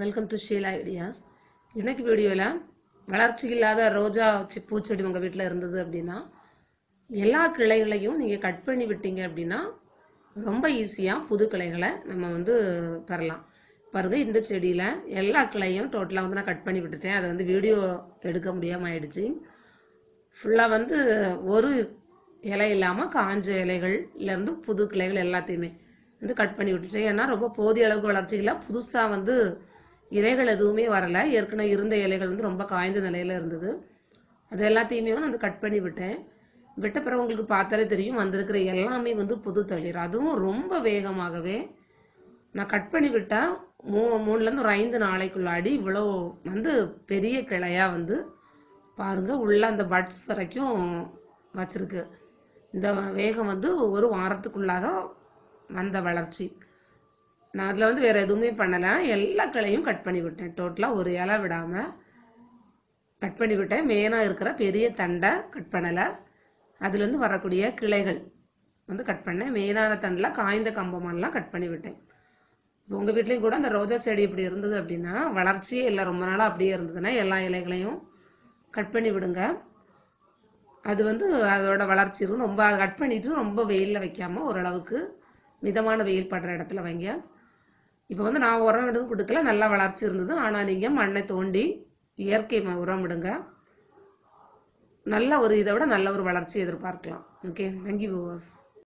Welcome to Sheila ideas இன்னைக்கு வீடியோவில் வளர்ச்சி இல்லாத ரோஜா வச்சு பூச்செடி உங்கள் வீட்டில் இருந்தது அப்படின்னா எல்லா கிளைகளையும் நீங்கள் கட் பண்ணி விட்டீங்க அப்படின்னா ரொம்ப ஈஸியாக புது கிளைகளை நம்ம வந்து பெறலாம். பாருங்கள் இந்த செடியில் எல்லா கிளையும் டோட்டலாக வந்து நான் கட் பண்ணி விட்டுட்டேன். அதை வந்து வீடியோ எடுக்க முடியாமல் ஆயிடுச்சு. ஃபுல்லாக வந்து ஒரு இலை இல்லாமல் காஞ்ச இலைகள்லேருந்து புது கிளைகள் எல்லாத்தையுமே வந்து கட் பண்ணி விட்டுட்டேன். ஏன்னா ரொம்ப போதிய அளவுக்கு வளர்ச்சி இல்லை புதுசாக வந்து இலைகள் எதுவுமே வரலை. ஏற்கனவே இருந்த இலைகள் வந்து ரொம்ப காய்ந்த நிலையில் இருந்தது. அது எல்லாத்தையுமே வந்து கட் பண்ணி விட்டேன். விட்ட பிறகு உங்களுக்கு பார்த்தாலே தெரியும். வந்திருக்கிற எல்லாமே வந்து புது தளிர். அதுவும் ரொம்ப வேகமாகவே நான் கட் பண்ணி விட்டால் மூ மூணுலேருந்து ஒரு ஐந்து நாளைக்குள்ளாடி இவ்வளோ வந்து பெரிய கிளையாக வந்து பாருங்கள் உள்ள அந்த பட்ஸ் வரைக்கும் வச்சுருக்கு. இந்த வேகம் வந்து ஒரு வாரத்துக்குள்ளாக வந்த வளர்ச்சி. நான் அதில் வந்து வேறு எதுவுமே பண்ணலை. எல்லா கிளையும் கட் பண்ணி விட்டேன். டோட்டலாக ஒரு இலை விடாமல் கட் பண்ணி விட்டேன். மெயினாக இருக்கிற பெரிய தண்டை கட் பண்ணலை. அதுலேருந்து வரக்கூடிய கிளைகள் வந்து கட் பண்ணேன். மெயினான தண்டில் காய்ந்த கம்பமெல்லாம் கட் பண்ணி விட்டேன். இப்போ உங்கள் வீட்லேயும் கூட அந்த ரோஜா செடி இப்படி இருந்தது அப்படின்னா வளர்ச்சியே இல்லை. ரொம்ப நாளாக அப்படியே இருந்ததுன்னா எல்லா இலைகளையும் கட் பண்ணி விடுங்க. அது வந்து அதோட வளர்ச்சி இருக்கும் ரொம்ப கட் பண்ணிட்டு ரொம்ப வெயிலில் வைக்காமல் ஓரளவுக்கு மிதமான வெயில் படுற இடத்துல வைங்க. இப்போ வந்து நான் உரம் எடுத்து கொடுக்கல நல்லா வளர்ச்சி இருந்தது. ஆனால் நீங்கள் மண்ணை தோண்டி இயற்கை ம- உரம் விடுங்க. நல்ல ஒரு இதை விட நல்ல ஒரு வளர்ச்சி எதிர்பார்க்கலாம். Okay thank you viewers